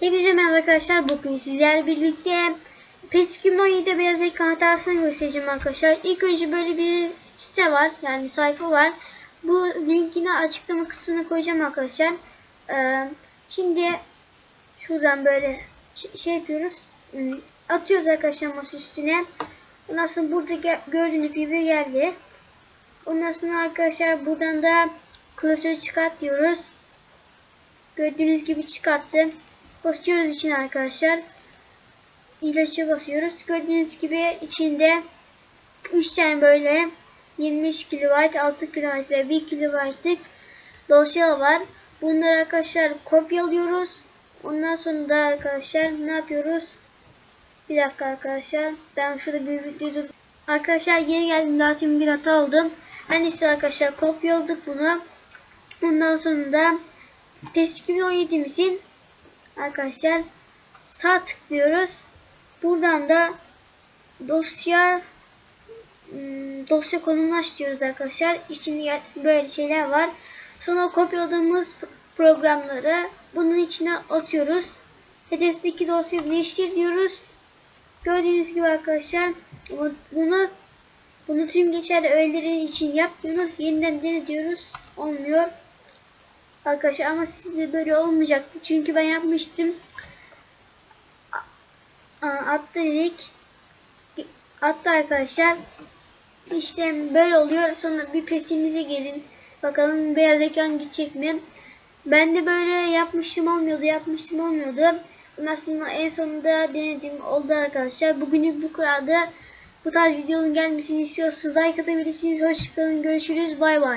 Hepinize merhaba arkadaşlar. Bugün sizlerle birlikte PES 2017'de beyaz ekran hatasını göstereceğim arkadaşlar. İlk önce böyle bir site var. Yani sayfa var. Bu linkini açıklama kısmına koyacağım arkadaşlar. Ee, şimdi şuradan böyle şey yapıyoruz. Hmm, Atıyoruz arkadaşlar masa üstüne. Ondan sonra burada gördüğünüz gibi geldi. Ondan sonra arkadaşlar buradan da klasörü çıkart diyoruz. Gördüğünüz gibi çıkarttı. Basıyoruz için arkadaşlar. İlaça basıyoruz. Gördüğünüz gibi içinde 3 tane böyle 25 KB, 6 KB ve 1 KB'lık dosya var. Bunları arkadaşlar kopyalıyoruz. Ondan sonra da arkadaşlar ne yapıyoruz? Bir dakika arkadaşlar. Ben şurada bir video dur. Arkadaşlar yeni geldim. Zaten bir hata oldu. Her neyse arkadaşlar kopyaladık bunu. Ondan sonra da PES 2017'imizin arkadaşlar sağ tıklıyoruz. Buradan da dosya hmm, dosya konumlaş diyoruz arkadaşlar. İçinde böyle şeyler var. Sonra kopyaladığımız programları bunun içine atıyoruz. Hedefteki dosyayı değiştir diyoruz. Gördüğünüz gibi arkadaşlar bu- bunu bunu tüm geçerli öğeleri için yap diyoruz. Yeniden dene diyoruz. Olmuyor. Arkadaşlar ama sizde böyle olmayacaktı. Çünkü ben yapmıştım. Attı dedik. Attı arkadaşlar. İşte böyle oluyor. Sonra bir pesinize girin. Bakalım beyaz ekran gidecek mi? Ben de böyle yapmıştım olmuyordu. Yapmıştım olmuyordu. Sonra en sonunda denedim. Oldu arkadaşlar. Bugünlük bu kadardı. Bu tarz videonun gelmesini istiyorsanız like atabilirsiniz. Hoşçakalın. Görüşürüz. Bay bay.